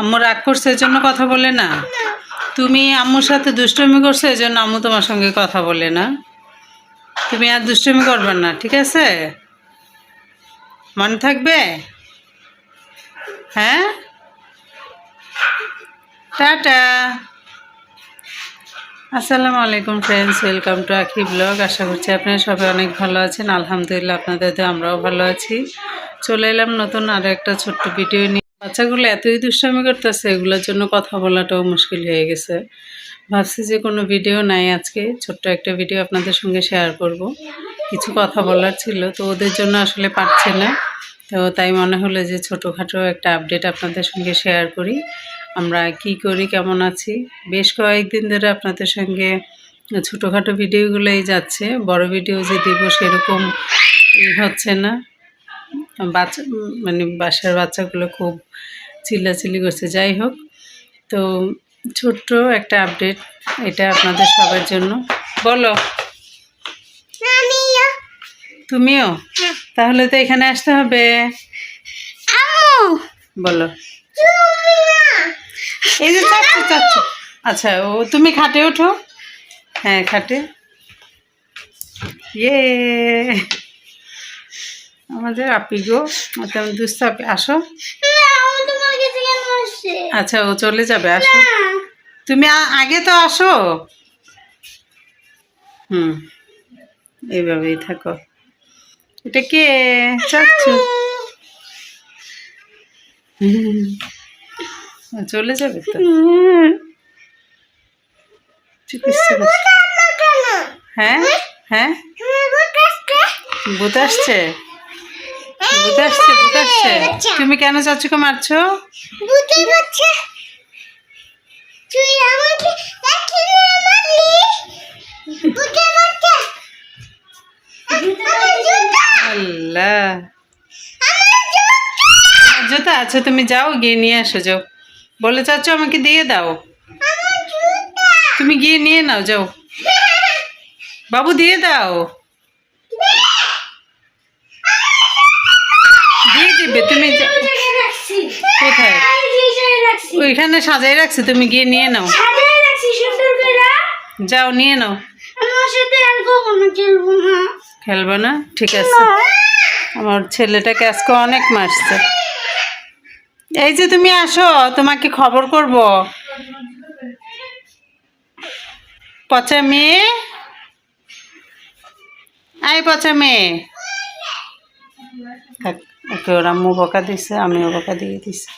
আম্মু রাগ করছে জন্য কথা বলে না? তুমি আম্মুর সাথে দুষ্টমি করছ এই জন্য আম্মু তোমার সঙ্গে কথা বলে না। তুমি আর দুষ্টমি করবে না, ঠিক আছে? মনে থাকবে? হ্যাঁ? টাটা। আসসালামু আলাইকুম friends welcome to Akhi blog আশা করছি আপনারা সবাই অনেক ভালো আছেন। আলহামদুলিল্লাহ, আপনাদের আমরাও ভালো আছি। চলে এলাম নতুন আরও একটা ছোট্ট ভিডিও নিয়ে। বাচ্চাগুলো এতই দুষ্টামি করতেছে, এগুলোর জন্য কথা বলাটাও মুশকিল হয়ে গেছে। ভাবছি যে কোনো ভিডিও নাই আজকে, ছোট্ট একটা ভিডিও আপনাদের সঙ্গে শেয়ার করব। কিছু কথা বলার ছিল, তো ওদের জন্য আসলে পারছে না। তো তাই মনে হলো যে ছোটোখাটো একটা আপডেট আপনাদের সঙ্গে শেয়ার করি। আমরা কি করি, কেমন আছি? বেশ কয়েকদিন ধরে আপনাদের সঙ্গে ছোটোখাটো ভিডিওগুলোই যাচ্ছে। বড় ভিডিও যে দিব সেরকম হচ্ছে না। বাচ্চা মানে বাসার বাচ্চাগুলো খুব চিল্লাচিল্লি করছে। যাই হোক তো ছোট্ট একটা আপডেট এটা আপনাদের সবার জন্য। বলো। তুমিও? তাহলে তো এখানে আসতে হবে। বলো। এই যে চাচ্ছ চাচ্ছ। আচ্ছা ও তুমি খাটে ওঠো। হ্যাঁ খাটে। ইয়ে। আমাদের আপি গো তেমন দুস্থ আপি আসো। আচ্ছা ও চলে যাবে আসো। তুমি আগে তো আসো। হুম এইভাবেই থাকো। এটা কে? চাচ্ছ। চলে যাবে তো? হ্যাঁ হ্যাঁ। ভূত আসছে? ভূত আসছে ভূত আসছে। তুমি কেন চাচুকে মারছো? আল্লাহ। জুতা! আচ্ছা তুমি যাও গিয়ে নিয়ে আসো যাও। বলে চাচ্ছ আমাকে দিয়ে দাও। তুমি গিয়ে নিয়ে নাও যাও। বাবু দিয়ে দাও। কোথায়? ওইখানে সাজাই রাখছি, তুমি গিয়ে নিয়ে নাও। যাও, নিয়ে নাও। খেলব না? ঠিক আছে। আমার ছেলেটাকে আজকে অনেক মারছে। এই যে তুমি আসো, তোমাকে খবর করব। পচা মেয়ে? আই পচা মেয়ে। ওকে ওরা আম্মু বকা দিছে আমিও বকা দিয়ে দিছি।